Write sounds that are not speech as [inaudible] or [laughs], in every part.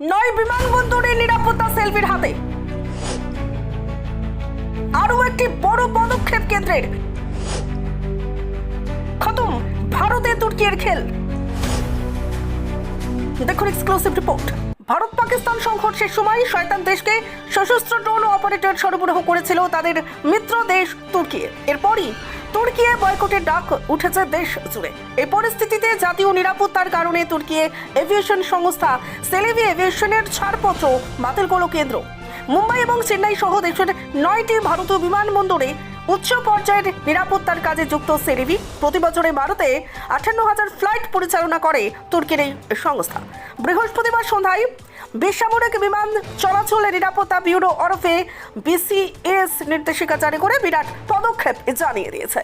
নয় বিমানবন্দরের নিরাপত্তা সেলফির হাতে। আরও একটি বড় পদক্ষেপ কেন্দ্রের। খতম, ভারতে তুর্কির খেল। দেখুন এক্সক্লুসিভ রিপোর্ট ভারত পাকিস্তান সংঘর্ষের সময় শয়তান দেশকে সশস্ত্র ড্রোন অপারেটর সরবরাহ করেছিল তাদের মিত্র দেশ তুর্কি। এরপরই তুর্কিয়ে বয়কটের ডাক উঠেছে দেশ জুড়ে। এই পরিস্থিতিতে জাতীয় নিরাপত্তার কারণে তুর্কি এভিয়েশন সংস্থা সেলেভি এভিয়েশনের ছাড়পত্র বাতিল করল কেন্দ্র। মুম্বাই এবং চেন্নাই সহ দেশের নয়টি ভারতীয় বিমানবন্দরে উচ্চ পর্যায়ের নিরাপত্তার কাজে যুক্ত সেরিভি প্রতি বছরে ভারতে আঠান্ন হাজার ফ্লাইট পরিচালনা করে তুর্কির এই সংস্থা। বৃহস্পতিবার সন্ধ্যায় বেসামরিক বিমান চলাচলের নিরাপত্তা ব্যুরো ওরফে বিসিএস নির্দেশিকা জারি করে বিরাট পদক্ষেপ জানিয়ে দিয়েছে।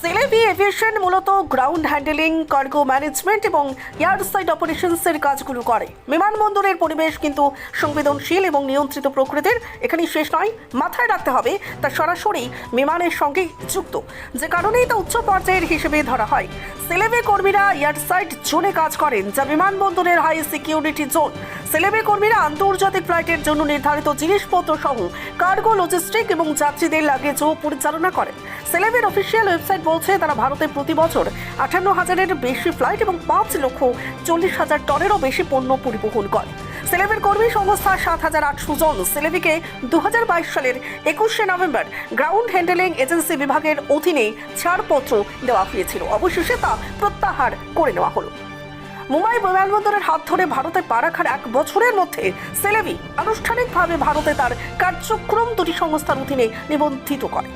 সিলেভি এভিয়েশন মূলত গ্রাউন্ড হ্যান্ডেলিং, কার্গো ম্যানেজমেন্ট এবং এয়ারসাইড অপারেশনসের কাজগুলো করে। বিমানবন্দরের পরিবেশ কিন্তু সংবেদনশীল এবং নিয়ন্ত্রিত প্রকৃতির এখানে শেষ নয়, মাথায় রাখতে হবে তা সরাসরি বিমানের সঙ্গে যুক্ত। যে কারণেই তা উচ্চ পর্যায়ের হিসেবে ধরা হয়। সিলেভে কর্মীরা এয়ারসাইড জোনে কাজ করেন, যা বিমানবন্দরের হাই সিকিউরিটি জোন। সিলেভে কর্মীরা আন্তর্জাতিক ফ্লাইটের জন্য নির্ধারিত জিনিসপত্র সহ কার্গো লজিস্টিক এবং যাত্রীদের লাগেজও পরিচালনা করেন। সেলেবের অফিসিয়াল ওয়েবসাইট বলছে, তারা ভারতে প্রতি বছর আটান্ন হাজারের বেশি ফ্লাইট এবং পাঁচ লক্ষ চল্লিশ হাজার টনেরও বেশি পণ্য পরিবহন করে। সেলেবের কর্মী সংস্থা সাত হাজার আটশো জন। সেলেবিকে দু সালের একুশে নভেম্বর গ্রাউন্ড হ্যান্ডেলিং এজেন্সি বিভাগের অধীনে ছাড়পত্র দেওয়া হয়েছিল। অবশেষে তা প্রত্যাহার করে নেওয়া হলো। মুম্বাই বিমানবন্দরের হাত ধরে ভারতে পা রাখার এক বছরের মধ্যে সেলেবি আনুষ্ঠানিকভাবে ভারতে তার কার্যক্রম দুটি সংস্থার অধীনে নিবন্ধিত করে।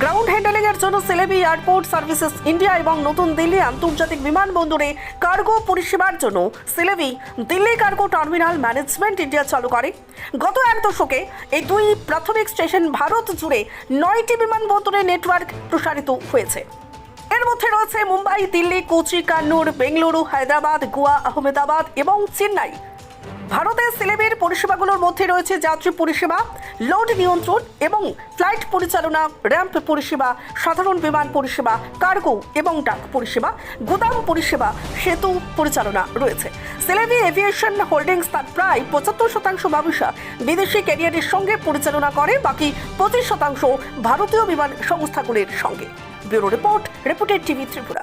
গ্রাউন্ড হ্যান্ডেলিং এর জন্য সেলেবি এয়ারপোর্ট সার্ভিসেস ইন্ডিয়া এবং নতুন দিল্লি আন্তর্জাতিক বিমানবন্দরে কার্গো পরিষেবার জন্য Celebi Delhi cargo terminal management India চালু করে। গত এক দশকে এই দুই প্রাথমিক স্টেশন ভারত জুড়ে নয়টি বিমানবন্দরে নেটওয়ার্ক প্রসারিত হয়েছে। এর মধ্যে রয়েছে মুম্বাই, দিল্লি, কোচি, কান্নুর, বেঙ্গালুরু, হায়দ্রাবাদ, গোয়া, আহমেদাবাদ এবং চেন্নাই। ভারতের সিলেবের পরিষেবাগুলোর মধ্যে রয়েছে যাত্রী পরিষেবা, লোড নিয়ন্ত্রণ এবং ফ্লাইট পরিচালনা, র্যাম্প পরিষেবা, সাধারণ বিমান পরিষেবা, কার্গো এবং ডাক পরিষেবা, গুদাম পরিষেবা, সেতু পরিচালনা রয়েছে। সিলেবি এভিয়েশন হোল্ডিংস তার প্রায় পঁচাত্তর শতাংশ ব্যবসা বিদেশি ক্যারিয়ারের সঙ্গে পরিচালনা করে, বাকি পঁচিশ শতাংশ ভারতীয় বিমান সংস্থাগুলির সঙ্গে। Bureau report reported TV Tripura.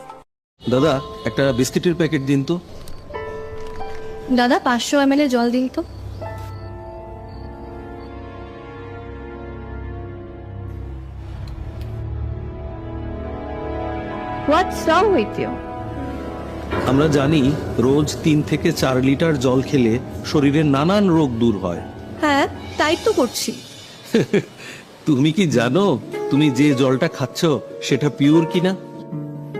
দাদা একটা বিস্কিটের প্যাকেট দিন তো। দাদা পাঁচশো এম জল দিন তো। হোয়াটস রং উইথ ইউ আমরা জানি রোজ তিন থেকে চার লিটার জল খেলে শরীরের নানান রোগ দূর হয়। হ্যাঁ তাই তো করছি। [laughs] তুমি কি জানো তুমি যে জলটা খাচ্ছ সেটা পিওর কিনা?